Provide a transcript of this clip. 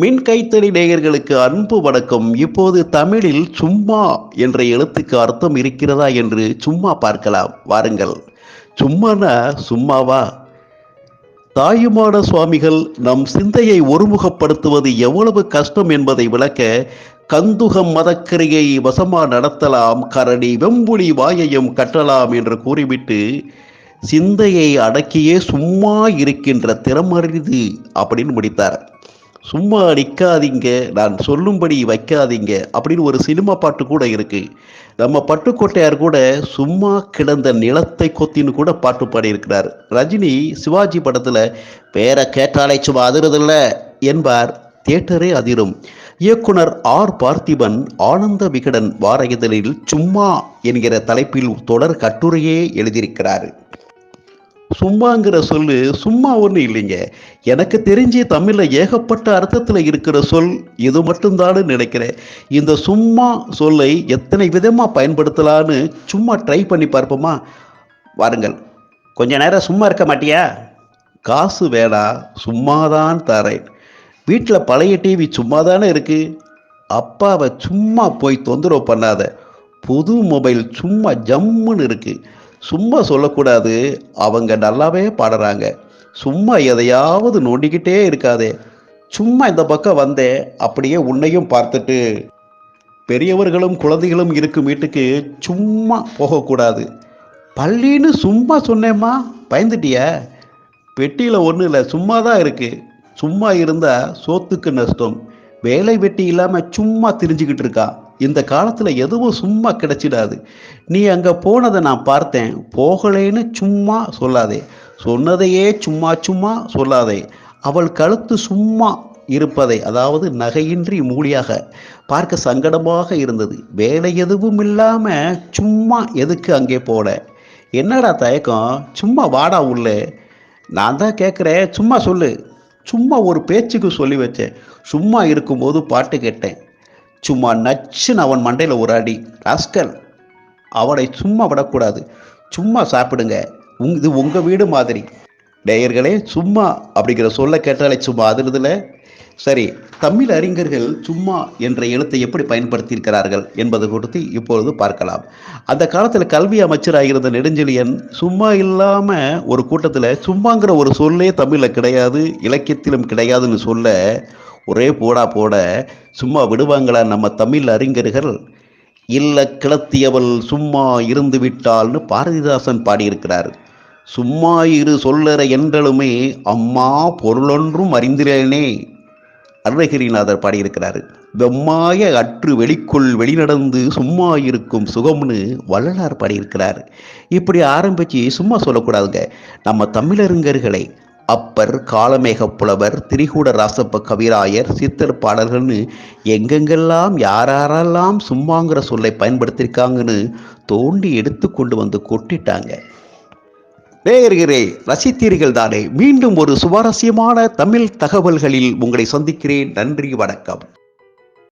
மின் கைத்தறி நேயர்களுக்கு அன்பு வணக்கம். இப்போது தமிழில் சும்மா என்ற எழுத்துக்கு அர்த்தம் இருக்கிறதா என்று சும்மா பார்க்கலாம். வாருங்கள். சும்மானா சும்மாவா? தாயுமான சுவாமிகள் நம் சிந்தையை ஒருமுகப்படுத்துவது எவ்வளவு கஷ்டம் என்பதை விளக்க கந்துகம் மதக்கரையை வசமா நடத்தலாம் கரடி வெம்புலி வாயையும் கட்டலாம் என்று கூறிவிட்டு சிந்தையை அடக்கியே சும்மா இருக்கின்ற திறமறிது அப்படின்னு முடித்தார். சும்மா நிற்காதீங்க நான் சொல்லும்படி வைக்காதீங்க அப்படின்னு ஒரு சினிமா பாட்டு கூட இருக்கு. நம்ம பட்டுக்கோட்டையார் கூட சும்மா கிடந்த நிலத்தை கொத்தின்னு கூட பாட்டு பாடியிருக்கிறார். ரஜினி சிவாஜி படத்தில் பேரை கேட்டாலே சும்மா அதிரதில்லை என்பார். தியேட்டரே அதிரும். இயக்குனர் ஆர் பார்த்திபன் ஆனந்த விகடன் வார இதழில் சும்மா என்கிற தலைப்பில் தொடர் கட்டுரையே எழுதியிருக்கிறார். சும்மாங்கிற சொல்லு சும்மா ஒன்றும் இல்லைங்க. எனக்கு தெரிஞ்சு தமிழில் ஏகப்பட்ட அர்த்தத்தில் இருக்கிற சொல் இது மட்டும்தான்னு நினைக்கிறேன். இந்த சும்மா சொல்லை எத்தனை விதமாக பயன்படுத்தலான்னு சும்மா ட்ரை பண்ணி பார்ப்போமா? வாருங்கள். கொஞ்ச நேரம் சும்மா இருக்க மாட்டியா? காசு வேணா சும்மாதான் தரேன். வீட்டில் பழைய டிவி சும்மா தானே இருக்குது அப்பாவை சும்மா போய் தொந்தரவு பண்ணாத. புது மொபைல் சும்மா ஜம்முன்னு இருக்குது சும்மா சொல்லக்கூடாது. அவங்க நல்லாவே பாடுறாங்க. சும்மா எதையாவது நோண்டிக்கிட்டே இருக்காதே. சும்மா இந்த பக்கம் வந்தேன் அப்படியே உன்னையும் பார்த்துட்டு. பெரியவர்களும் குழந்தைகளும் இருக்கும் வீட்டுக்கு சும்மா போகக்கூடாது. பள்ளின்னு சும்மா சொன்னேம்மா பயந்துட்டிய. பெட்டியில் ஒன்றும் இல்லை சும்மா தான் இருக்குது சும்மா இருந்தால் சோத்துக்கு நஷ்டம். வேலை வெட்டி இல்லாமல் சும்மா திரிஞ்சுக்கிட்டு இருக்கா. இந்த காலத்தில் எதுவும் சும்மா கிடைச்சிடாது. நீ அங்கே போனதை நான் பார்த்தேன். போகலேன்னு சும்மா சொல்லாதே. சொன்னதையே சும்மா சும்மா சொல்லாதே. அவள் கழுத்து சும்மா இருப்பதை அதாவது நகையின்றி மூலியாக பார்க்க சங்கடமாக இருந்தது. வேலை எதுவும் இல்லாமல் சும்மா எதுக்கு அங்கே போட என்னடா தயக்கம்? சும்மா வாடா உள்ளே. நான் தான் கேட்குறேன். சும்மா சொல்லு. சும்மா ஒரு பேச்சுக்கு சொல்லி வச்சேன். சும்மா இருக்கும்போது பாட்டு கேட்டேன். சும்மா நச்சுன்னு அவன் மண்டையில் ஒரு அடி. ராஸ்கல் அவனை சும்மா விடக்கூடாது. சும்மா சாப்பிடுங்க. உங் இது உங்கள் வீடு மாதிரி. நேயர்களே சும்மா அப்படிங்கிற சொல்ல கேட்டாலே சும்மா அதிர்தில். சரி தமிழ் அறிஞர்கள் சும்மா என்ற எழுத்தை எப்படி பயன்படுத்தியிருக்கிறார்கள் என்பது குறித்து இப்பொழுது பார்க்கலாம். அந்த காலத்தில் கல்வி அமைச்சராக இருந்த நெடுஞ்செழியன் சும்மா இல்லாமல் ஒரு கூட்டத்தில் சும்மாங்கிற ஒரு சொல்லே தமிழில் கிடையாது இலக்கியத்திலும் கிடையாதுன்னு சொல்ல ஒரே போடா போட சும்மா விடுவாங்களா நம்ம தமிழ் அறிஞர்கள்? இல்லை கிளத்தியவள் சும்மா இருந்து விட்டால்னு பாரதிதாசன் பாடியிருக்கிறார். சும்மா இரு சொல்லற என்றலுமே அம்மா பொருளொன்றும் அறிந்திரேனே. அருணகிரிநாதர் பாடியிருக்கிறார். வெம்மாய அற்று வெளிக்குள் வெளிநடந்து சும்மா இருக்கும் சுகம்னு வள்ளலார் பாடியிருக்கிறார். இப்படி ஆரம்பித்து சும்மா சொல்லக்கூடாதுங்க. நம்ம தமிழறிஞர்களை அப்பர் காலமேக புலவர் திரிகூட ராசப்ப கவிராயர் சித்தர் பாடல்கள்னு எங்கெங்கெல்லாம் யாரெல்லாம் சும்மாங்கிற சொல்லை பயன்படுத்தியிருக்காங்கன்னு தோண்டி எடுத்து கொண்டு வந்து கொட்டிட்டாங்க. நேயர்களே ரசித்தீர்கள் தானே. மீண்டும் ஒரு சுவாரஸ்யமான தமிழ் தகவல்களில் உங்களை சந்திக்கிறேன். நன்றி வணக்கம்.